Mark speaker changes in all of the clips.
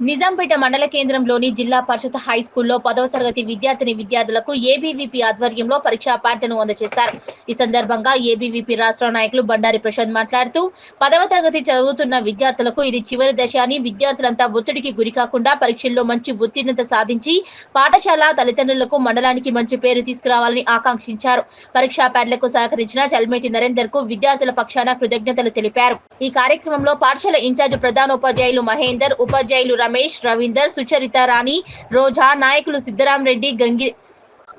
Speaker 1: నిజాంపేట మండల కేంద్రంలోని జిల్లా పరిషత్ హై స్కూల్లో పదవ తరగతి విద్యార్థిని విద్యార్థులకు ఏబీవీపీ ఆధ్వర్యంలో పరీక్షా అందజేశారు. ఈ సందర్భంగా ఏబీవీపీ రాష్ట్ర నాయకులు బండారి ప్రసాద్ మాట్లాడుతూ పదవ తరగతి చదువుతున్న విద్యార్థులకు ఇది చివరి దశ అని విద్యార్థులంతా ఒత్తిడికి గురికాకుండా పరీక్షల్లో మంచి ఉత్తీర్ణత సాధించి పాఠశాల తల్లిదండ్రులకు మండలానికి మంచి పేరు తీసుకురావాలని ఆకాంక్షించారు. పరీక్షా ప్యాడ్లకు సహకరించిన చల్మేటి నరేందర్కు విద్యార్థుల పక్షాన కృతజ్ఞతలు తెలిపారు. ఈ కార్యక్రమంలో పాఠశాల ఇన్ఛార్జ్ ప్రధానోపాధ్యాయులు మహేందర్ ఉపాధ్యాయులు రమేష్ రవీందర్ సుచరిత రాణి రోజా నాయకులు సిద్ధరాం రెడ్డి గంగి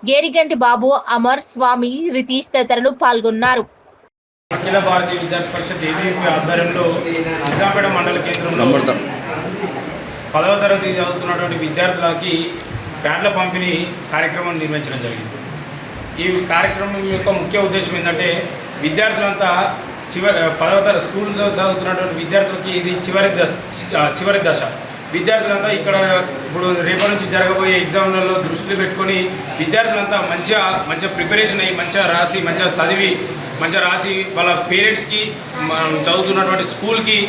Speaker 1: గేరిగంటి బాబు అమర్ స్వామి రితీష్ తదితరులు పాల్గొన్నారు.
Speaker 2: అఖిల భారతీయ విద్యార్థి పరిషత్ ఏబీపీ ఆధ్వర్యంలో నిజాంపేట మండల కేంద్రంలో పదవ తరగతి చదువుతున్నటువంటి విద్యార్థులకి ప్యాడ్ల పంపిణీ కార్యక్రమం నిర్వహించడం జరిగింది. ఈ కార్యక్రమం యొక్క ముఖ్య ఉద్దేశం ఏంటంటే విద్యార్థులంతా చివరి పదవ తర స్కూల్లో చదువుతున్నటువంటి విద్యార్థులకి ఇది చివరి దశ చివరి దశ. విద్యార్థులంతా ఇక్కడ ఇప్పుడు రేపటి నుంచి జరగబోయే ఎగ్జామ్లలో దృష్టిలో పెట్టుకొని విద్యార్థులంతా మంచిగా మంచిగా ప్రిపరేషన్ అయ్యి మంచిగా రాసి మంచిగా చదివి మంచిగా రాసి వాళ్ళ పేరెంట్స్కి మనం చదువుతున్నటువంటి స్కూల్కి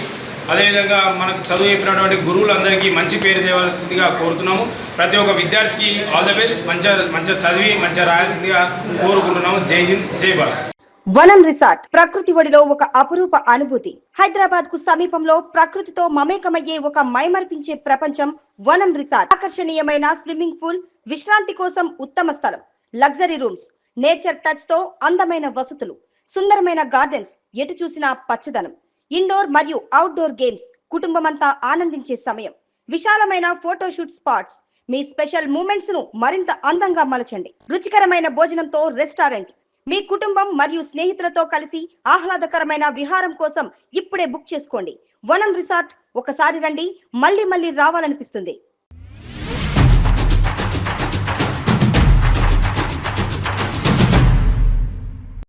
Speaker 2: అదేవిధంగా మనకు చదువు చెప్పినటువంటి గురువులందరికీ మంచి పేరు తేవాల్సిందిగా కోరుతున్నాము. ప్రతి ఒక్క విద్యార్థికి ఆల్ ద బెస్ట్. మంచిగా మంచిగా చదివి మంచిగా రాయాల్సిందిగా కోరుకుంటున్నాము. జై హింద్ జై భారత్.
Speaker 3: వనం రిసార్ట్ ప్రకృతి ఒడిలో ఒక అపురూప అనుభూతి. హైదరాబాద్కు సమీపంలో ప్రకృతితో మమేకమయ్యే ఒక మైమర్పించే ప్రపంచం వనం రిసార్ట్. ఆకర్షణీయమైన స్విమ్మింగ్ పూల్ విశ్రాంతి కోసం ఉత్తమ స్థలం. లగ్జరీ రూమ్స్ నేచర్ టచ్తో అందమైన వసతులు సుందరమైన గార్డెన్స్ ఎటు చూసినా పచ్చదనం. ఇండోర్ మరియు అవుట్డోర్ గేమ్స్ కుటుంబమంతా ఆనందించే సమయం. విశాలమైన ఫోటోషూట్ స్పాట్స్ మీ స్పెషల్ మూమెంట్స్ను మరింత అందంగా మలచండి. రుచికరమైన భోజనంతో రెస్టారెంట్ మీ కుటుంబం మరియు స్నేహితులతో కలిసి ఆహ్లాదకరమైన విహారం కోసం ఇప్పుడే బుక్ చేసుకోండి. వనం రిసార్ట్ ఒకసారి రండి. మళ్ళీ మళ్ళీ రావాలనిపిస్తుంది.